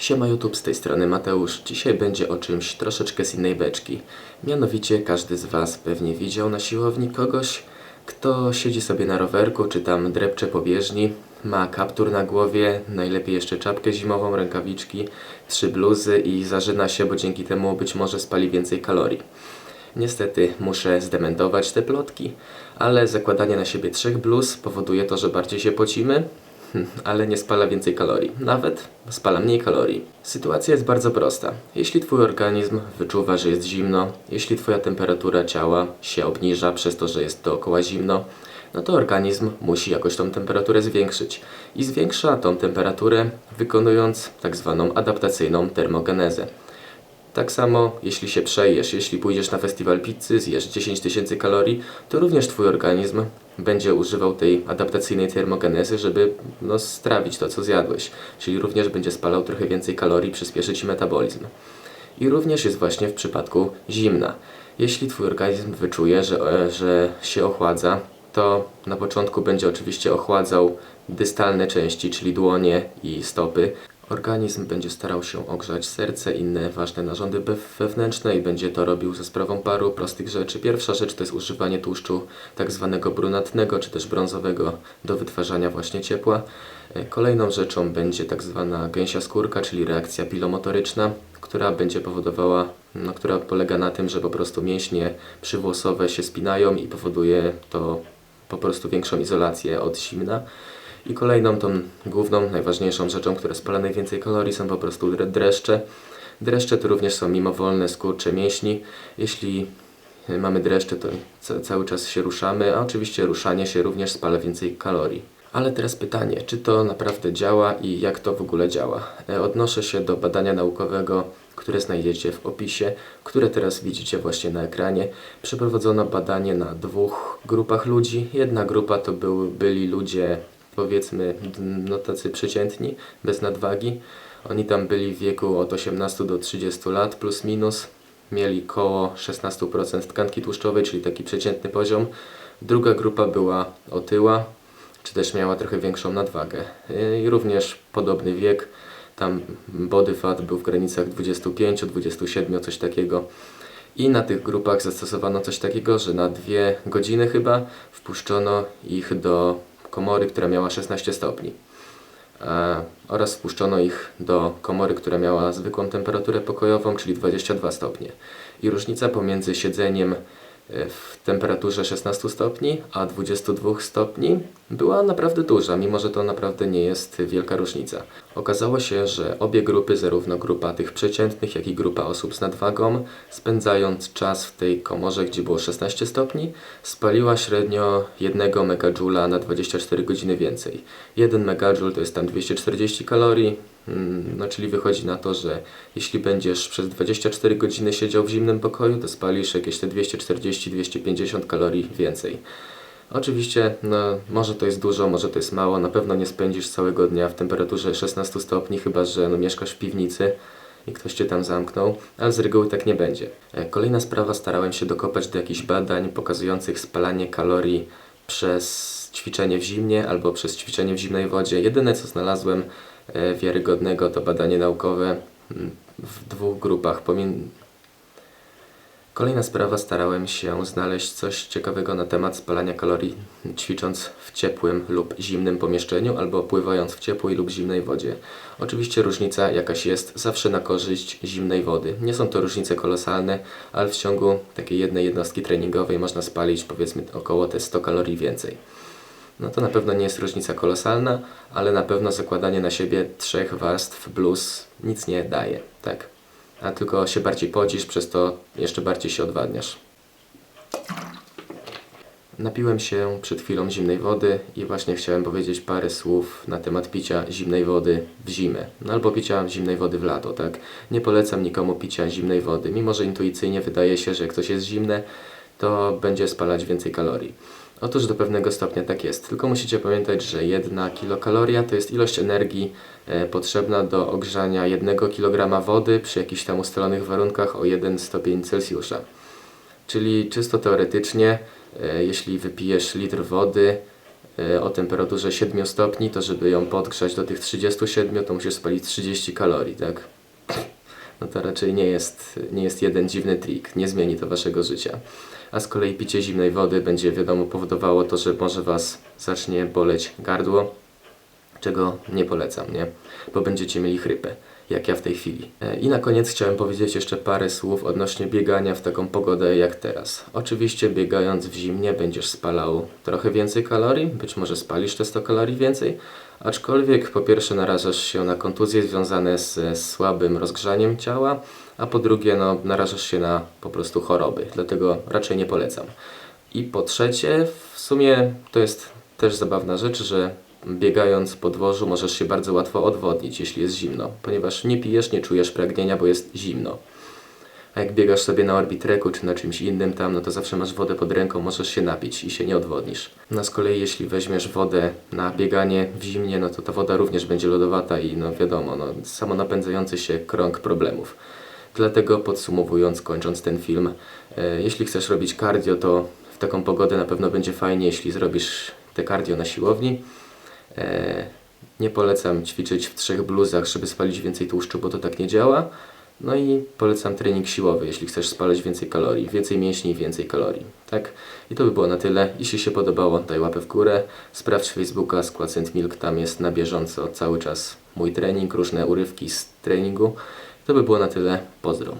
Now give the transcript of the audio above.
Siema YouTube, z tej strony Mateusz. Dzisiaj będzie o czymś troszeczkę z innej beczki. Mianowicie każdy z Was pewnie widział na siłowni kogoś, kto siedzi sobie na rowerku, czy tam drepcze po bieżni, ma kaptur na głowie, najlepiej jeszcze czapkę zimową, rękawiczki, trzy bluzy i zażyna się, bo dzięki temu być może spali więcej kalorii. Niestety muszę zdementować te plotki, ale zakładanie na siebie trzech bluz powoduje to, że bardziej się pocimy, ale nie spala więcej kalorii. Nawet spala mniej kalorii. Sytuacja jest bardzo prosta. Jeśli Twój organizm wyczuwa, że jest zimno, jeśli Twoja temperatura ciała się obniża przez to, że jest dookoła zimno, no to organizm musi jakoś tą temperaturę zwiększyć. I zwiększa tą temperaturę wykonując tak zwaną adaptacyjną termogenezę. Tak samo, jeśli się przejesz, jeśli pójdziesz na festiwal pizzy, zjesz 10 tysięcy kalorii, to również Twój organizm będzie używał tej adaptacyjnej termogenezy, żeby no, strawić to, co zjadłeś. Czyli również będzie spalał trochę więcej kalorii, przyspieszy Ci metabolizm. I również jest właśnie w przypadku zimna. Jeśli Twój organizm wyczuje, że, e, że się ochładza, to na początku będzie oczywiście ochładzał dystalne części, czyli dłonie i stopy. Organizm będzie starał się ogrzać serce, inne ważne narządy we- wewnętrzne i będzie to robił ze sprawą paru prostych rzeczy. Pierwsza rzecz to jest używanie tłuszczu tak zwanego brunatnego czy też brązowego do wytwarzania właśnie ciepła. E, Kolejną rzeczą będzie tak zwana gęsia skórka, czyli reakcja pilomotoryczna, która będzie powodowała, no, która polega na tym, że po prostu mięśnie przywłosowe się spinają i powoduje to po prostu większą izolację od zimna. I kolejną tą główną, najważniejszą rzeczą, która spala najwięcej kalorii są po prostu dre- dreszcze. Dreszcze to również są mimowolne skurcze mięśni. Jeśli y, mamy dreszcze, to ca- cały czas się ruszamy, a oczywiście ruszanie się również spala więcej kalorii. Ale teraz pytanie, czy to naprawdę działa i jak to w ogóle działa? E, Odnoszę się do badania naukowego, które znajdziecie w opisie, które teraz widzicie właśnie na ekranie. Przeprowadzono badanie na dwóch grupach ludzi. Jedna grupa to był, byli ludzie, powiedzmy, no tacy przeciętni, bez nadwagi. Oni tam byli w wieku od 18 do 30 lat, plus minus. Mieli koło 16% tkanki tłuszczowej, czyli taki przeciętny poziom. Druga grupa była otyła, czy też miała trochę większą nadwagę. I również podobny wiek, tam body fat był w granicach 25, 27, coś takiego. I na tych grupach zastosowano coś takiego, że na dwie godziny chyba wpuszczono ich do komory, która miała 16 stopni. E, oraz wpuszczono ich do komory, która miała zwykłą temperaturę pokojową, czyli 22 stopnie. I różnica pomiędzy siedzeniem w temperaturze 16 stopni a 22 stopni była naprawdę duża, mimo że to naprawdę nie jest wielka różnica. Okazało się, że obie grupy, zarówno grupa tych przeciętnych, jak i grupa osób z nadwagą, spędzając czas w tej komorze, gdzie było 16 stopni, spaliła średnio 1 megajoula na 24 godziny więcej. 1 megajoule to jest tam 240 kalorii, no czyli wychodzi na to, że jeśli będziesz przez 24 godziny siedział w zimnym pokoju, to spalisz jakieś te 240-250 kalorii więcej. Oczywiście, no, może to jest dużo, może to jest mało, na pewno nie spędzisz całego dnia w temperaturze 16 stopni, chyba że no, mieszkasz w piwnicy i ktoś Cię tam zamknął, ale z reguły tak nie będzie. E, Kolejna sprawa, starałem się dokopać do jakichś badań pokazujących spalanie kalorii przez ćwiczenie w zimnie albo przez ćwiczenie w zimnej wodzie. Jedyne co znalazłem wiarygodnego to badanie naukowe mm, w dwóch grupach. Kolejna sprawa, starałem się znaleźć coś ciekawego na temat spalania kalorii ćwicząc w ciepłym lub zimnym pomieszczeniu albo pływając w ciepłej lub zimnej wodzie. Oczywiście różnica jakaś jest zawsze na korzyść zimnej wody. Nie są to różnice kolosalne, ale w ciągu takiej jednej jednostki treningowej można spalić powiedzmy około te 100 kalorii więcej. No to na pewno nie jest różnica kolosalna, ale na pewno zakładanie na siebie trzech warstw bluz nic nie daje, tak? A tylko się bardziej pocisz, przez to jeszcze bardziej się odwadniasz. Napiłem się przed chwilą zimnej wody i właśnie chciałem powiedzieć parę słów na temat picia zimnej wody w zimę, no albo picia zimnej wody w lato, tak? Nie polecam nikomu picia zimnej wody, mimo że intuicyjnie wydaje się, że jak coś jest zimne, to będzie spalać więcej kalorii. Otóż do pewnego stopnia tak jest, tylko musicie pamiętać, że jedna kilokaloria to jest ilość energii e, potrzebna do ogrzania jednego kilograma wody przy jakichś tam ustalonych warunkach o 1 stopień Celsjusza. Czyli czysto teoretycznie, e, jeśli wypijesz litr wody, e, o temperaturze 7 stopni, to żeby ją podgrzać do tych 37, to musisz spalić 30 kalorii, tak? No to raczej nie jest, nie jest jeden dziwny trik, nie zmieni to waszego życia. A z kolei picie zimnej wody będzie wiadomo powodowało to, że może was zacznie boleć gardło, czego nie polecam, nie? Bo będziecie mieli chrypę, jak ja w tej chwili. E, I na koniec chciałem powiedzieć jeszcze parę słów odnośnie biegania w taką pogodę jak teraz. Oczywiście biegając w zimnie będziesz spalał trochę więcej kalorii, być może spalisz te 100 kalorii więcej, aczkolwiek po pierwsze narażasz się na kontuzje związane z słabym rozgrzaniem ciała, a po drugie no, narażasz się na po prostu choroby, dlatego raczej nie polecam. I po trzecie, w sumie to jest też zabawna rzecz, że biegając po dworzu możesz się bardzo łatwo odwodnić, jeśli jest zimno, ponieważ nie pijesz, nie czujesz pragnienia, bo jest zimno. A jak biegasz sobie na orbitreku czy na czymś innym tam, no to zawsze masz wodę pod ręką, możesz się napić i się nie odwodnisz. No z kolei jeśli weźmiesz wodę na bieganie w zimnie, no to ta woda również będzie lodowata i no wiadomo, no samo napędzający się krąg problemów. Dlatego podsumowując, kończąc ten film, e, jeśli chcesz robić cardio, to w taką pogodę na pewno będzie fajnie, jeśli zrobisz te cardio na siłowni. E, nie polecam ćwiczyć w trzech bluzach, żeby spalić więcej tłuszczu, bo to tak nie działa. No i polecam trening siłowy, jeśli chcesz spalać więcej kalorii, więcej mięśni, więcej kalorii. Tak? I to by było na tyle. Jeśli się podobało, daj łapę w górę. Sprawdź Facebooka St. Milk, tam jest na bieżąco cały czas mój trening, różne urywki z treningu. To by było na tyle. Pozdro.